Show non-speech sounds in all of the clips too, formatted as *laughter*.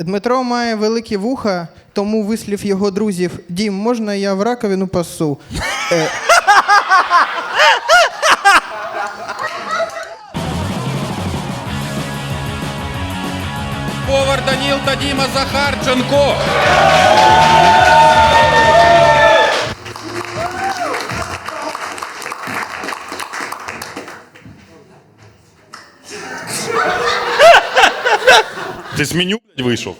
Дмитро має великі вуха, тому вислів його друзів Дім, можна я в раковину пасу? Е, Повар Даніл та Діма Захарченко. Ти з меню, блядь, вийшов.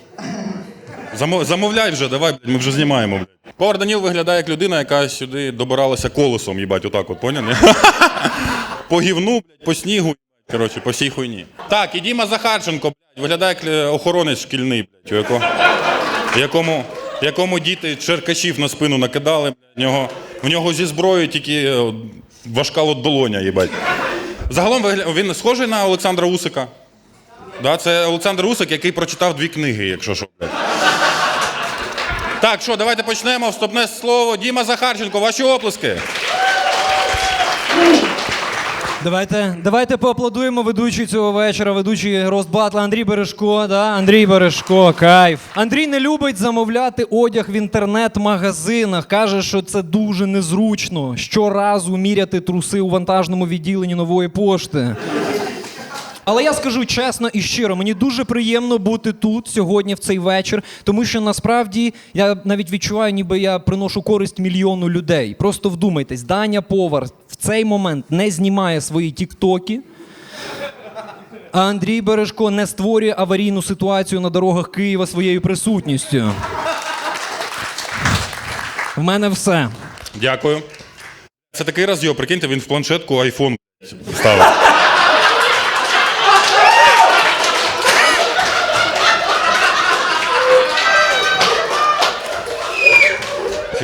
Замо- Замовляй вже, давай, блядь, ми вже знімаємо, блядь. Повар Даніл виглядає як людина, яка сюди добиралася колесом, їбать, отак от, поняв? *laughs* По гівну, блядь, по снігу, їбать, коротше, по всій хуйні. Так, і Діма Захарченко, блядь, виглядає як е, охоронець шкільний, блядь, у якого, якому, якому діти черкашів на спину накидали, блядь, в нього, в нього зі зброєю тільки е, важка долоня, їбать. Загалом він схожий на Олександра Усика. Да, це Олександр Усик, який прочитав дві книги, якщо що. Так, що, давайте почнемо. Вступне слово. Діма Захарченко, ваші оплески. Давайте, давайте поаплодуємо ведучий цього вечора, ведучий Рост Батла Андрій Бережко. Да? Андрій Бережко, кайф. Андрій не любить замовляти одяг в інтернет-магазинах. Каже, що це дуже незручно. Щоразу міряти труси у вантажному відділенні нової пошти. Але я скажу чесно і щиро, мені дуже приємно бути тут сьогодні в цей вечір, тому що насправді я навіть відчуваю, ніби я приношу користь мільйону людей. Просто вдумайтесь, Даня Повар в цей момент не знімає свої тіктоки. А Андрій Бережко не створює аварійну ситуацію на дорогах Києва своєю присутністю. В мене все. Дякую. Це такий розйоб, прикиньте, він в планшетку айфон ставить.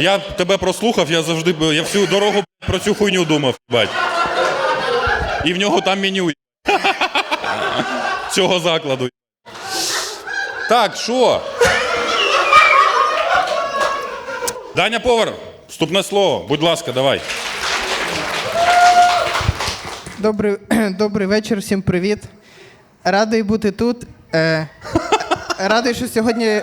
Я тебе прослухав, я завжди я всю дорогу про цю хуйню думав, бать. І в нього там меню. *laughs* Цього закладу. Так, що? Даня Повар, вступне слово. Будь ласка, давай. добрий, *clears throat* добрий вечір, всім привіт. Радий бути тут. Е, *laughs* радий, що сьогодні.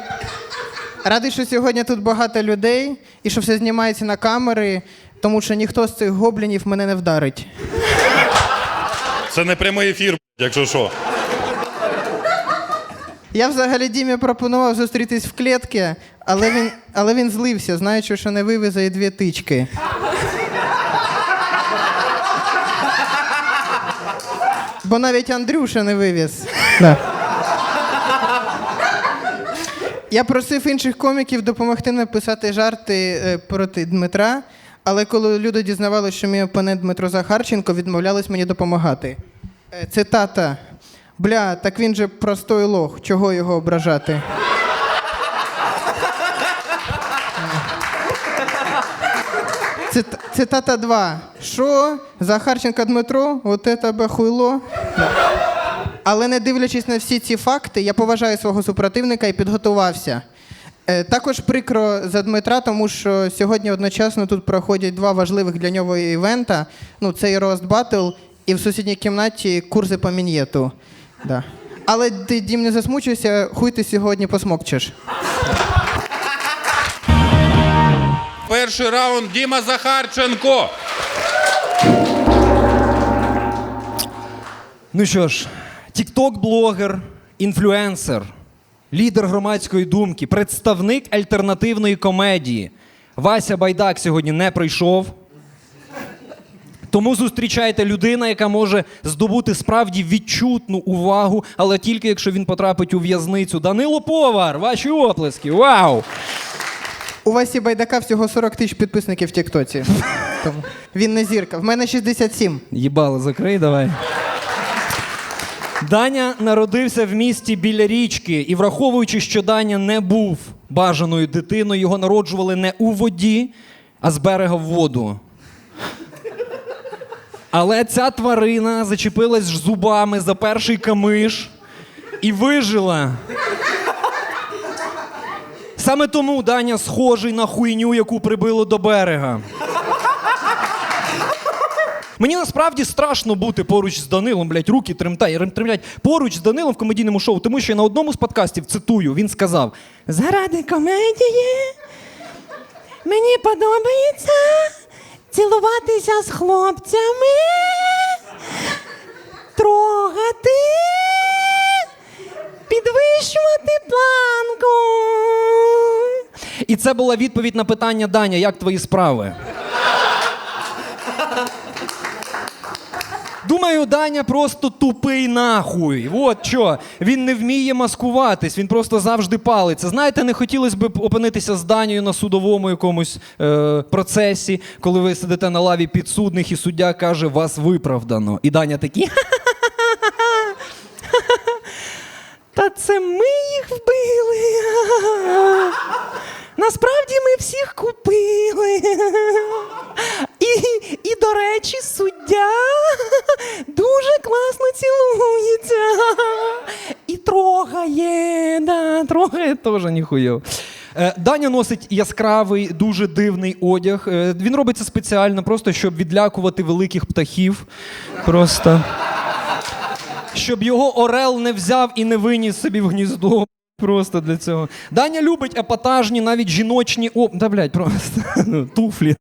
Радий, що сьогодні тут багато людей і що все знімається на камери, тому що ніхто з цих гоблінів мене не вдарить. Це не прямий ефір, якщо що. Я взагалі Дімі пропонував зустрітись в клітці, але він, але він злився, знаючи, що не вивезе і дві тички. Бо навіть Андрюша не вивіз. Да. Я просив інших коміків допомогти написати жарти е, проти Дмитра, але коли люди дізнавалися, що мій опонент Дмитро Захарченко, відмовлялись мені допомагати. Е, Цитата. Бля, так він же простой лох, чого його ображати? Цит- Цитата 2. Що? Захарченко Дмитро? От це бахуйло. Але не дивлячись на всі ці факти, я поважаю свого супротивника і підготувався. Е, Також прикро за Дмитра, тому що сьогодні одночасно тут проходять два важливих для нього івента. Ну, це і Рост Батл, і в сусідній кімнаті курси по мін'єту. Да. Але ти, Дім, не засмучуйся, хуй ти сьогодні посмокчеш. Перший раунд Діма Захарченко. Ну що ж, тікток-блогер, інфлюенсер, лідер громадської думки, представник альтернативної комедії. Вася Байдак сьогодні не прийшов. Тому зустрічайте людина, яка може здобути справді відчутну увагу, але тільки якщо він потрапить у в'язницю. Данило Повар, ваші оплески. Вау! У Васі Байдака всього 40 тисяч підписників в Тіктоці. *laughs* Тому він не зірка. В мене 67. Їбало, закрий, давай. Даня народився в місті біля річки, і враховуючи, що Даня не був бажаною дитиною, його народжували не у воді, а з берега в воду. Але ця тварина зачепилась зубами за перший камиш і вижила. Саме тому Даня схожий на хуйню, яку прибило до берега. Мені насправді страшно бути поруч з Данилом, блядь, руки тремтають, поруч з Данилом в комедійному шоу, тому що я на одному з подкастів цитую, він сказав: Заради комедії мені подобається цілуватися з хлопцями, трогати, підвищувати планку. І це була відповідь на питання Даня, як твої справи? Думаю, Даня просто тупий нахуй. От що. Він не вміє маскуватись, він просто завжди палиться. Знаєте, не хотілося б опинитися з Данією на судовому якомусь е, процесі, коли ви сидите на лаві підсудних, і суддя каже, вас виправдано. І Даня такий. Та це ми їх вбили. Насправді ми всіх купили. І, до речі, суддя *laughs* дуже класно цілується. І трогає. Да, трогає теж ніхуйово. Е, Даня носить яскравий, дуже дивний одяг. Е, Він робить це спеціально, просто щоб відлякувати великих птахів. Просто щоб його Орел не взяв і не виніс собі в гніздо. Просто для цього. Даня любить епатажні, навіть жіночні об... Да, блядь, просто *laughs* ну, туфлі.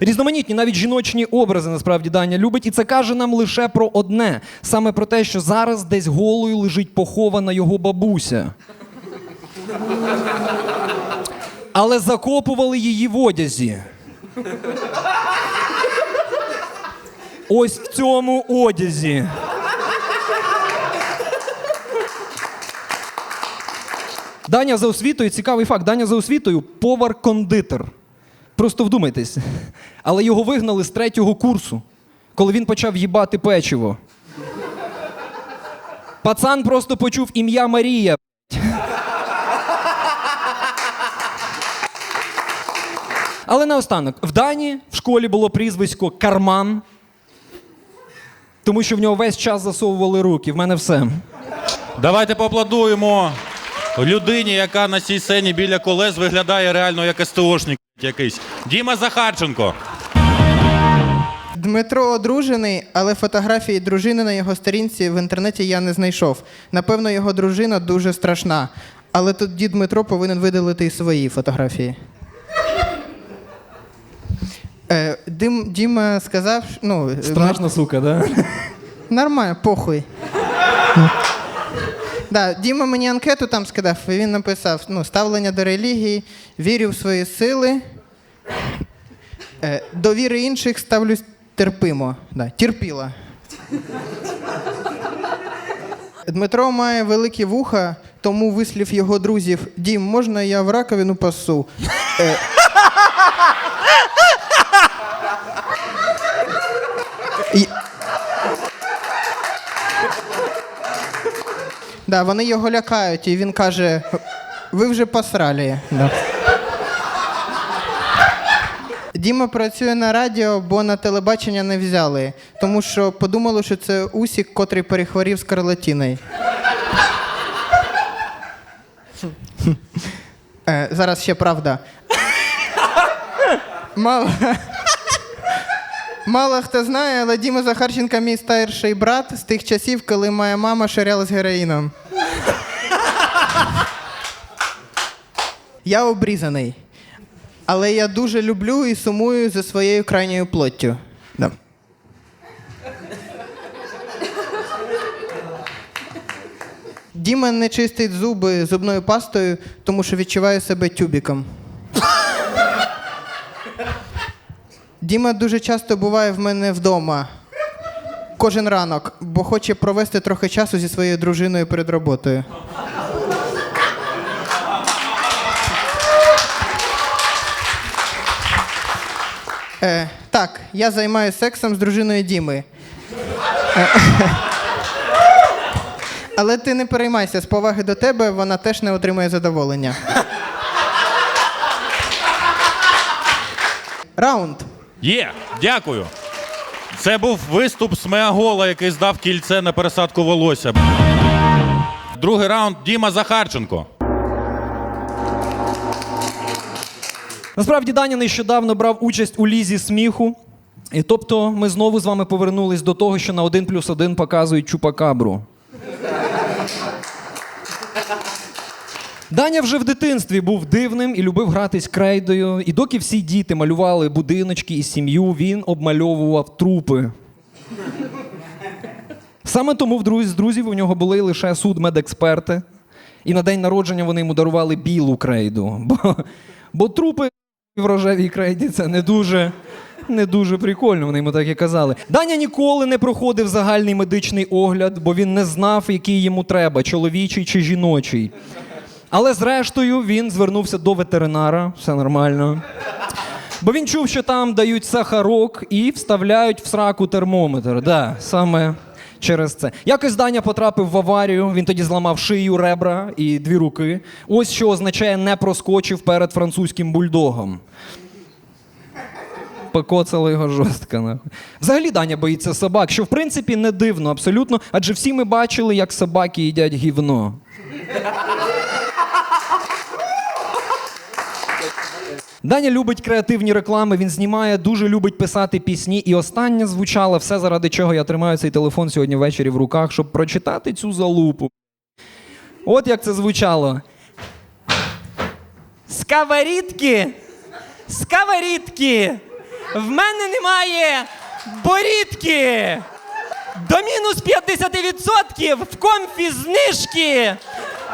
Різноманітні, навіть жіночні образи насправді Даня любить, і це каже нам лише про одне: саме про те, що зараз десь голою лежить похована його бабуся. Але закопували її в одязі. Ось в цьому одязі. Даня за освітою, цікавий факт, Даня за освітою повар-кондитер. Просто вдумайтесь. Але його вигнали з третього курсу, коли він почав їбати печиво. Пацан просто почув ім'я Марія. Але наостанок, в Дані в школі було прізвисько Карман, тому що в нього весь час засовували руки. В мене все. Давайте поаплодуємо людині, яка на цій сцені біля колес виглядає реально як СТОшник якийсь. Діма Захарченко. Дмитро одружений, але фотографії дружини на його сторінці в інтернеті я не знайшов. Напевно, його дружина дуже страшна. Але тоді Дмитро повинен видалити і свої фотографії. Е, Дим, Діма сказав, що- ну, е, Страшна сука, да? Нормально, похуй. Да, Діма мені анкету там скидав, і він написав: ну, ставлення до релігії, вірю в свої сили. Е, до віри інших ставлюсь терпимо. Да, терпіла. Дмитро має великі вуха, тому вислів його друзів: Дім, можна я в раковину пасу? Е, Да, вони його лякають, і він каже: ви вже посралі. Да. Діма працює на радіо, бо на телебачення не взяли, тому що подумали, що це Усік, котрий перехворів скарлатіною. Е, зараз ще правда. Мало. Мало хто знає, але Діма Захарченка мій старший брат з тих часів, коли моя мама ширяла з героїном. Я обрізаний. Але я дуже люблю і сумую за своєю крайньою плоттю. Да. Діма не чистить зуби зубною пастою, тому що відчуває себе тюбіком. Діма дуже часто буває в мене вдома. Кожен ранок, бо хоче провести трохи часу зі своєю дружиною перед роботою. Е, так, я займаюся сексом з дружиною Діми. Е, *laughs* Але ти не переймайся, з поваги до тебе вона теж не отримує задоволення. Раунд. Є, дякую. Це був виступ Смеагола, який здав кільце на пересадку волосся. Другий раунд Діма Захарченко. Насправді Даня нещодавно брав участь у лізі сміху. І тобто ми знову з вами повернулись до того, що на 1 плюс 1 показують чупакабру. Даня вже в дитинстві був дивним і любив гратись крейдою. І доки всі діти малювали будиночки і сім'ю, він обмальовував трупи. Саме тому в з друзів у нього були лише судмедексперти. І на день народження вони йому дарували білу крейду. Бо, бо трупи в рожевій крейді це не дуже, не дуже прикольно, вони йому так і казали. Даня ніколи не проходив загальний медичний огляд, бо він не знав, який йому треба, чоловічий чи жіночий. Але зрештою він звернувся до ветеринара, все нормально. Бо він чув, що там дають сахарок і вставляють в сраку термометр. Да, саме через це. Якось Даня потрапив в аварію, він тоді зламав шию, ребра і дві руки. Ось що означає не проскочив перед французьким бульдогом. Покоцало його жорстко. Взагалі Даня боїться собак, що в принципі не дивно абсолютно, адже всі ми бачили, як собаки їдять гівно. Даня любить креативні реклами, він знімає, дуже любить писати пісні. І остання звучала все, заради чого я тримаю цей телефон сьогодні ввечері в руках, щоб прочитати цю залупу. От як це звучало. Сковорідки! Сковорідки! В мене немає борідки! До мінус 50% в комфі знижки!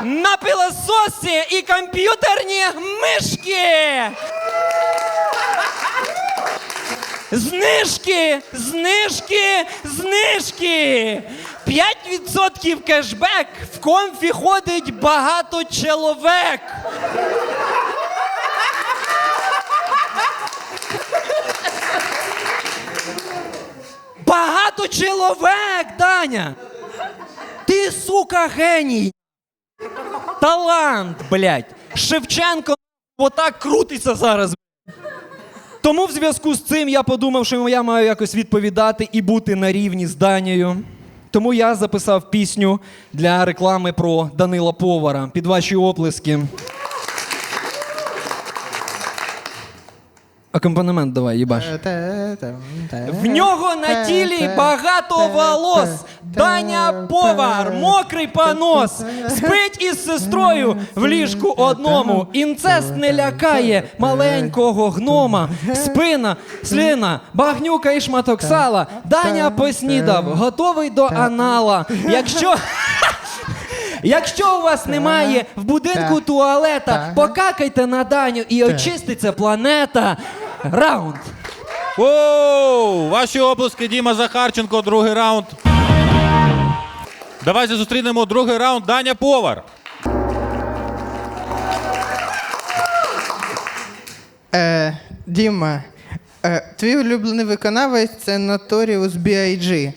На пилососи і комп'ютерні мишки! Знижки! Знижки! Знижки! 5% кешбек! В комфі ходить багато чоловік! Багато чоловік, Даня! Ти, сука, геній! Талант, блядь! Шевченко отак крутиться зараз. Тому в зв'язку з цим я подумав, що я маю якось відповідати і бути на рівні з Данією. Тому я записав пісню для реклами про Данила Повара під ваші оплески. Акомпанемент давай, їбаш. В нього на тілі багато волос. Даня повар, мокрий понос. Спить із сестрою в ліжку одному. Інцест не лякає маленького гнома. Спина, слина, багнюка і шматок сала. Даня поснідав, готовий до анала. Якщо. Якщо у вас немає в будинку туалета, покакайте на Даню і очиститься планета. Раунд. Воу! Ваші оплески, Діма Захарченко, другий раунд. Давайте зустрінемо другий раунд. Даня Повар. Е, Діма, е, твій улюблений виконавець це Notorious B.I.G.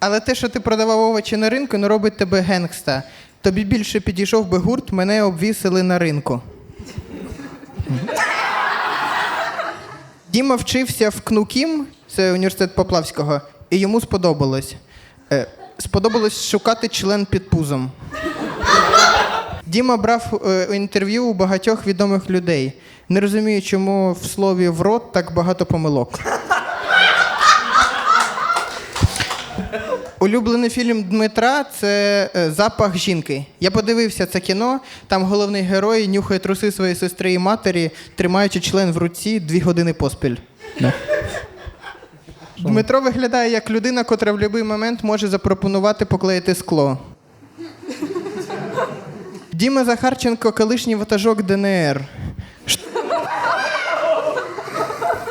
Але те, що ти продавав овочі на ринку, не робить тебе генгста. Тобі більше підійшов би гурт, мене обвісили на ринку. Діма вчився в КНУКІМ, це університет Поплавського, і йому сподобалось. Е, сподобалось шукати член під пузом. Діма брав е, інтерв'ю у багатьох відомих людей. Не розумію, чому в слові в рот так багато помилок. Улюблений фільм Дмитра це е, Запах жінки. Я подивився це кіно. Там головний герой нюхає труси своєї сестри і матері, тримаючи член в руці дві години поспіль. Дмитро виглядає як людина, котра в будь-який момент може запропонувати поклеїти скло. Діма Захарченко, колишній ватажок ДНР.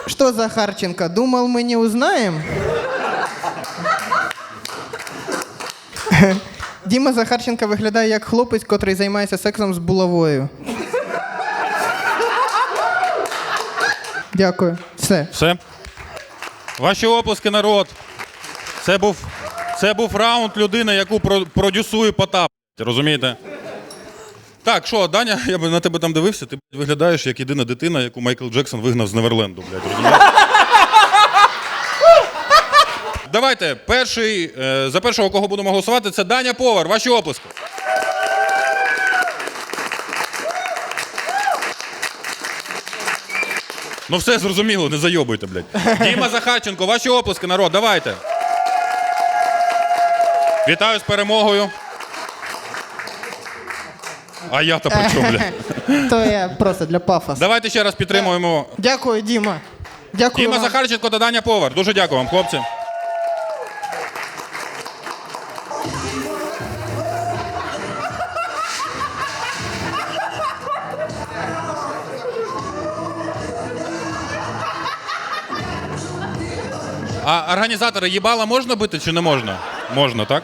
Что, Захарченко, думал, мы не узнаем? *laughs* Діма Захарченко виглядає як хлопець, котрий займається сексом з булавою. Дякую. Все. Все. Ваші оплески, народ. Це був, це був раунд людини, яку про, продюсує Потап. Розумієте? Так, що, Даня, я би на тебе там дивився, ти виглядаєш як єдина дитина, яку Майкл Джексон вигнав з Неверленду, блядь? Давайте, перший, е, за першого, кого будемо голосувати, це Даня Повар. Ваші оплески. Ну все зрозуміло, не зайобуйте, блядь. Діма Захарченко, ваші оплески, народ, давайте. Вітаю з перемогою. А я то при чому, блядь? То я просто для пафосу. Давайте ще раз підтримуємо Дякую, Діма. Дякую. Діма вам. Захарченко та Даня Повар. Дуже дякую вам, хлопці. Організатори їбала можна бити чи не можна? Можна, так?